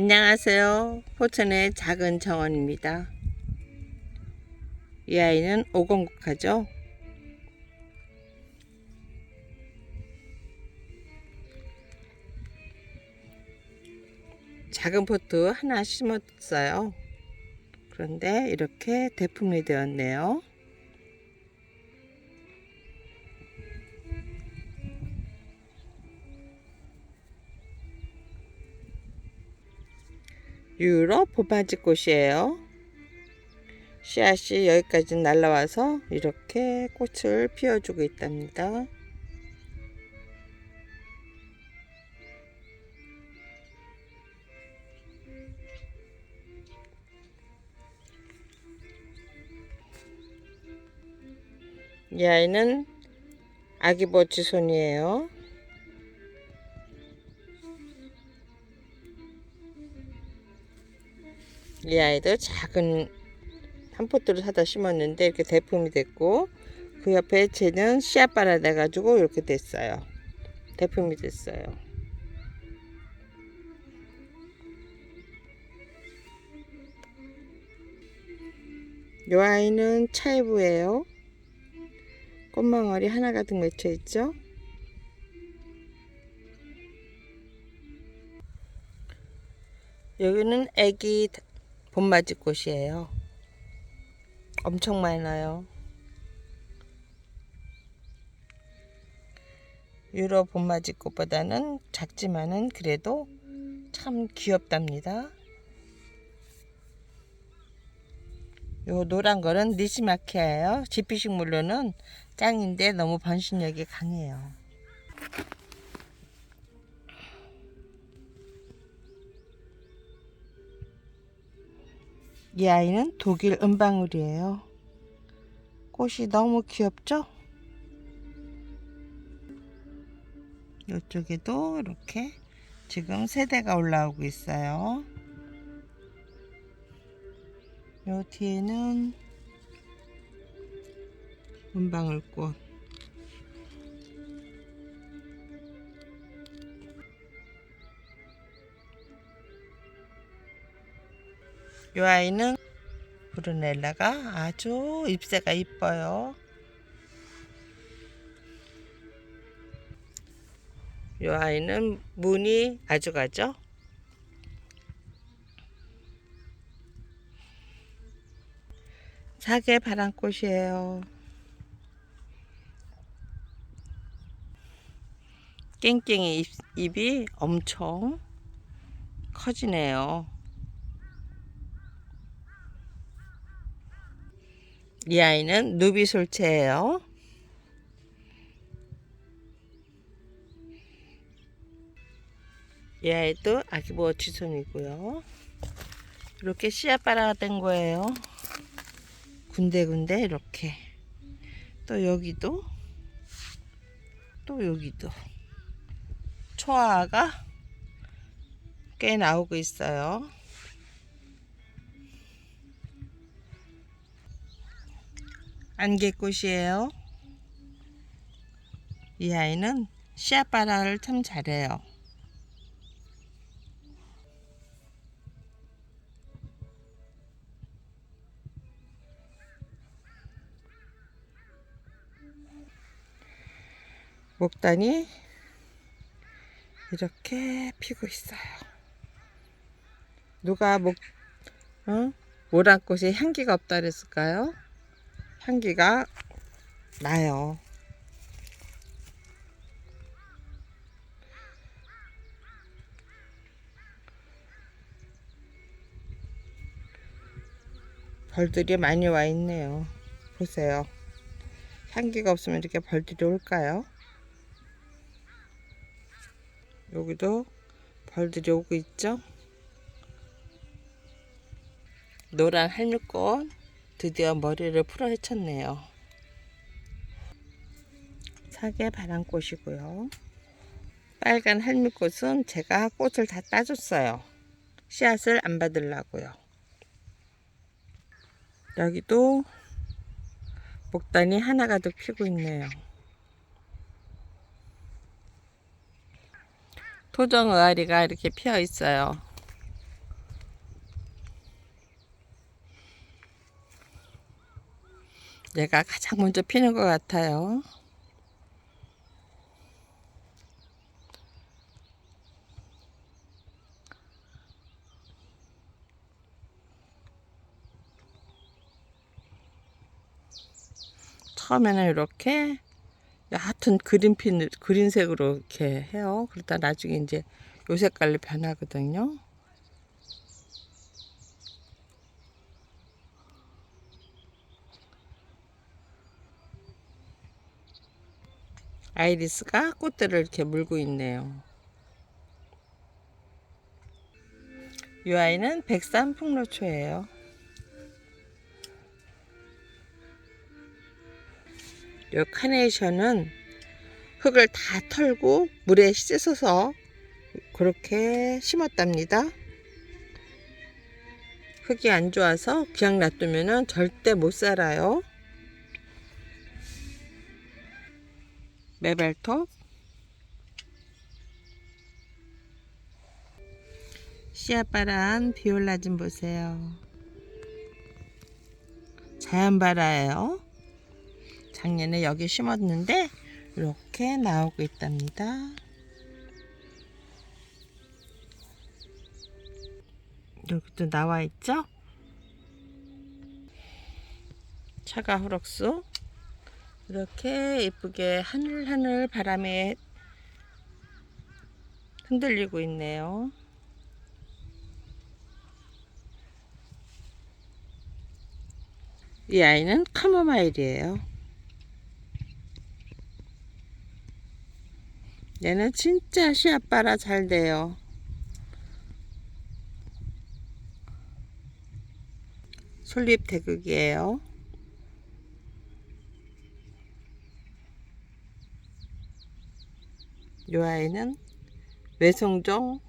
안녕하세요. 포천의 작은 정원입니다. 이 아이는 오공국화죠. 작은 포트 하나 심었어요. 그런데 이렇게 대품이 되었네요. 유럽 봄바지 꽃이에요. 씨앗이 여기까지 날라와서 이렇게 꽃을 피워주고 있답니다. 이 아이는 아기 버치손이에요. 이 아이도 작은 한 포트를 사다 심었는데 이렇게 대품이 됐고 그 옆에 쟤는 씨앗 빨아내 가지고 이렇게 됐어요. 대품이 됐어요. 이 아이는 차이브예요. 꽃망울이 하나 가득 맺혀 있죠. 여기는 애기 봄맞이 꽃이에요. 엄청 많아요. 유로 봄맞이 꽃보다는 작지만은 그래도 참 귀엽답니다. 요 노란 거는 니시마키아예요. 지피식물로는 짱인데 너무 번식력이 강해요. 이 아이는 독일 은방울이에요. 꽃이 너무 귀엽죠? 이쪽에도 이렇게 지금 세대가 올라오고 있어요. 요 뒤에는 은방울꽃. 요 아이는 브루넬라가 아주 잎새가 이뻐요. 요 아이는 무늬 아주 가죠. 사계 바람꽃이에요. 깽깽이 잎, 잎이 엄청 커지네요. 이 아이는 누비솔체예요. 이 아이도 아기보어 지손이고요. 이렇게 씨앗 빨아된 거예요. 군데군데 이렇게. 또 여기도 또 여기도 초아가 꽤 나오고 있어요. 안개꽃이에요. 이 아이는 씨앗 발화를 참 잘해요. 목단이 이렇게 피고 있어요. 누가 목, 어? 모란꽃이 향기가 없다 그랬을까요? 향기가 나요. 벌들이 많이 와 있네요. 보세요. 향기가 없으면 이렇게 벌들이 올까요? 여기도 벌들이 오고 있죠? 노란 할미꽃 드디어 머리를 풀어 헤쳤네요. 사계 바람꽃이고요. 빨간 할미꽃은 제가 꽃을 다 따줬어요. 씨앗을 안 받으려고요. 여기도 목단이 하나 가득 피고 있네요. 토종 의아리가 이렇게 피어 있어요. 얘가 가장 먼저 피는 것 같아요. 처음에는 이렇게 얕은 그린핀, 그린색으로 이렇게 해요. 그러다 나중에 이제 요 색깔로 변하거든요. 아이리스가 꽃들을 이렇게 물고 있네요. 이 아이는 백산 풍로초예요. 이 카네이션은 흙을 다 털고 물에 씻어서 그렇게 심었답니다. 흙이 안 좋아서 그냥 놔두면 절대 못 살아요. 메벨톱 씨앗바란 비올라 좀 보세요. 자연바라예요. 작년에 여기 심었는데 이렇게 나오고 있답니다. 여기도 나와 있죠? 차가 후럭수 이렇게 예쁘게 하늘하늘 바람에 흔들리고 있네요. 이 아이는 카모마일이에요. 얘는 진짜 씨앗바라 잘 돼요. 솔잎 대극이에요. 이 아이는 외송종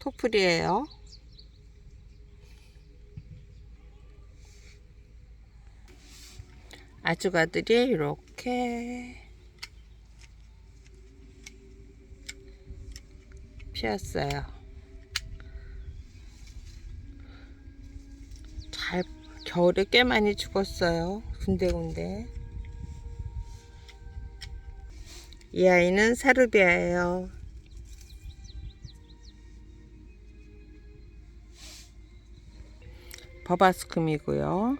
토플이에요. 아주가들이 이렇게 피었어요. 잘 겨울에 꽤 많이 죽었어요. 군데군데. 이 아이는 사루비아예요. 버바스쿰이고요.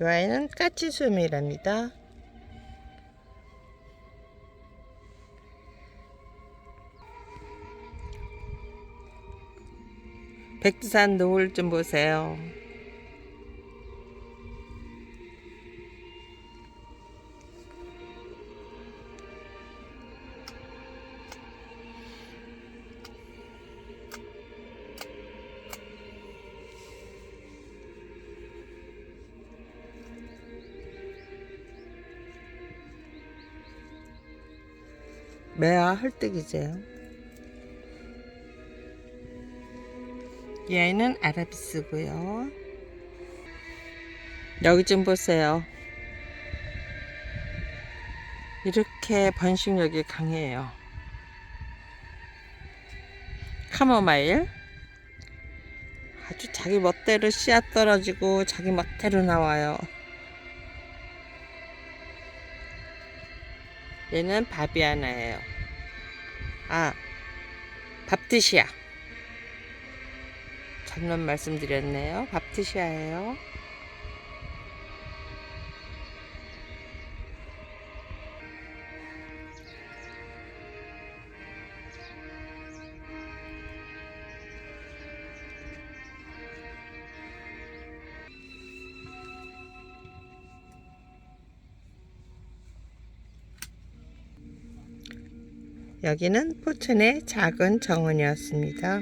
이 아이는 까치수염이랍니다. 백두산 노을 좀 보세요. 헐떡이죠. 이 아이는 아라비스고요. 여기 좀 보세요. 이렇게 번식력이 강해요. 카모마일. 아주 자기 멋대로 씨앗 떨어지고 자기 멋대로 나와요. 얘는 바비아나예요. 아, 밥티시아. 잘못 말씀드렸네요. 밥티시아예요. 여기는 포천의 작은 정원이었습니다.